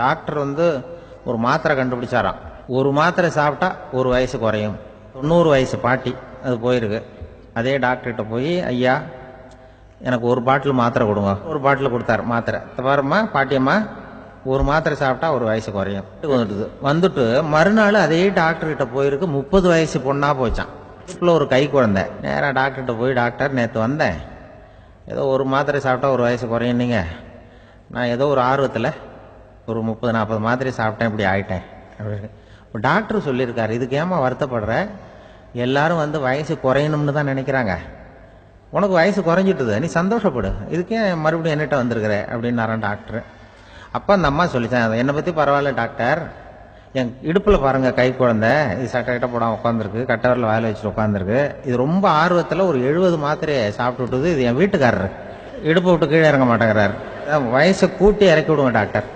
Doctor வந்து ஒரு மாத்திரை கண்டுபிடிச்சாராம். ஒரு மாத்திரை சாப்பிட்டா ஒரு வயசு குறையும். தொண்ணூறு வயசு பாட்டி அது போயிருக்கு. அதே டாக்டர்கிட்ட போய் ஐயா எனக்கு ஒரு பாட்டில் மாத்திரை கொடுங்க. ஒரு பாட்டில் கொடுத்தாரு மாத்திரை. தவறம்மா பாட்டியம்மா ஒரு மாத்திரை சாப்பிட்டா ஒரு வயசு குறையும். வந்துட்டு வந்துட்டு மறுநாள் அதே டாக்டர்கிட்ட போயிருக்கு முப்பது வயசு பொண்ணாக போச்சான் வீட்டில் ஒரு கை குழந்தை. நேராக டாக்டர்கிட்ட போய் டாக்டர் நேற்று வந்தேன். ஏதோ ஒரு மாத்திரை சாப்பிட்டா ஒரு வயசு குறையும் நீங்கள் நான் ஏதோ ஒரு ஆர்வத்தில் ஒரு முப்பது நாற்பது மாத்திரை சாப்பிட்டேன் இப்படி ஆயிட்டேன். அப்படின்னு. இப்போ டாக்டர் சொல்லியிருக்காரு இதுக்கு ஏமா வருத்தப்படுற? எல்லாரும் வந்து வயசு குறையணும்னு தான் நினைக்கிறாங்க. உனக்கு வயசு குறைஞ்சிட்டுது நீ சந்தோஷப்படு. இதுக்கே மறுபடியும் என்னட்ட வந்திருக்கிற? அப்படின்னாரான் டாக்டர் அப்போ அந்த அம்மா சொல்லிச்சான் என்னை பற்றி பரவாயில்ல டாக்டர் என் இடுப்பில் பாருங்கள் கை குழந்த. இது சட்டை கிட்ட போடாம உட்காந்துருக்கு கட்டவரில் வாயில் வச்சுட்டு உட்காந்துருக்கு இது ரொம்ப ஆர்வத்தில் ஒரு எழுபது மாத்திரையை சாப்பிட்டு விட்டுது. இது என் வீட்டுக்காரர். இடுப்பை விட்டு கீழே இறங்க மாட்டேங்கிறார். வயசை கூட்டி இறக்கி விடுங்க டாக்டர்